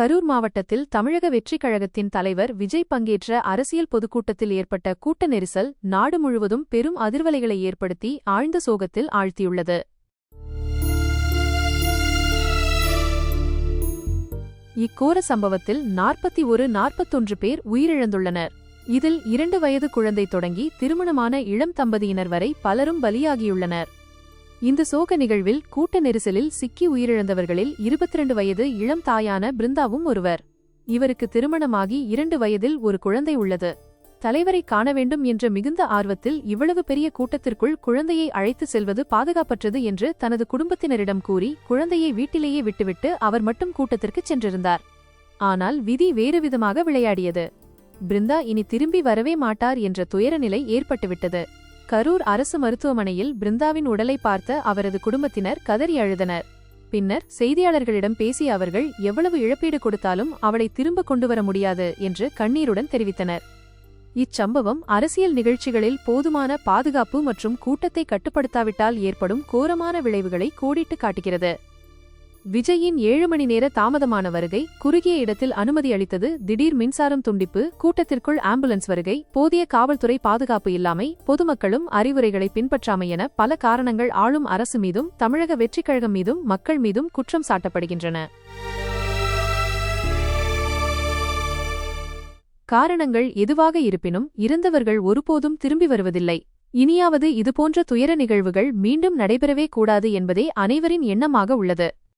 கரூர் மாவட்டத்தில் தமிழக வெற்றிக் கழகத்தின் தலைவர் விஜய் பங்கேற்ற அரசியல் பொதுக்கூட்டத்தில் ஏற்பட்ட கூட்ட நெரிசல் நாடு முழுவதும் பெரும் அதிர்வலைகளை ஏற்படுத்தி ஆழ்ந்த சோகத்தில் ஆழ்த்தியுள்ளது. இக்கோர சம்பவத்தில் நாற்பத்தி ஒரு நாற்பத்தொன்று பேர் உயிரிழந்துள்ளனர். இதில் இரண்டு வயது குழந்தை தொடங்கி திருமணமான இளம் தம்பதியினர் வரை பலரும் பலியாகியுள்ளனர். இந்த சோக நிகழ்வில் கூட்ட நெரிசலில் சிக்கி உயிரிழந்தவர்களில் 22 வயது இளம் தாயான பிருந்தாவும் ஒருவர். இவருக்கு திருமணமாகி இரண்டு வயதில் ஒரு குழந்தை உள்ளது. தலைவரை காண வேண்டும் என்ற மிகுந்த ஆர்வத்தில் இவ்வளவு பெரிய கூட்டத்திற்குள் குழந்தையை அழைத்து செல்வது பாதுகாப்பற்றது என்று தனது குடும்பத்தினரிடம் கூறி குழந்தையை வீட்டிலேயே விட்டுவிட்டு அவர் மட்டும் கூட்டத்திற்கு சென்றிருந்தார். ஆனால் விதி வேறுவிதமாக விளையாடியது. பிருந்தா இனி திரும்பி வரவே மாட்டார் என்ற துயர நிலை ஏற்பட்டுவிட்டது. கரூர் அரசு மருத்துவமனையில் பிருந்தாவின் உடலை பார்த்த அவரது குடும்பத்தினர் கதறி அழுதனர். பின்னர் செய்தியாளர்களிடம் பேசிய அவர்கள் எவ்வளவு இழப்பீடு கொடுத்தாலும் அவளை திரும்ப கொண்டுவர முடியாது என்று கண்ணீருடன் தெரிவித்தனர். இச்சம்பவம் அரசியல் நிகழ்ச்சிகளில் போதுமான பாதுகாப்பு மற்றும் கூட்டத்தை கட்டுப்படுத்தாவிட்டால் ஏற்படும் கோரமான விளைவுகளை கோடிட்டு காட்டுகிறது. விஜயின் ஏழு மணி நேர தாமதமான வருகை குறுகிய இடத்தில் அனுமதி அளித்தது திடீர் மின்சாரம் துண்டிப்பு கூட்டத்திற்குள் ஆம்புலன்ஸ் வருகை போதிய காவல்துறை பாதுகாப்பு இல்லாமை பொதுமக்களும் அறிவுரைகளை பின்பற்றாமை என பல காரணங்கள் ஆளும் அரசு மீதும் தமிழக வெற்றிக் கழகம் மீதும் மக்கள் மீதும் குற்றம் சாட்டப்படுகின்றன. காரணங்கள் எதுவாக இருப்பினும் இறந்தவர்கள் ஒருபோதும் திரும்பி வருவதில்லை. இனியாவது இதுபோன்ற துயர நிகழ்வுகள் மீண்டும் நடைபெறவே கூடாது என்பதே அனைவரின் எண்ணமாக உள்ளது.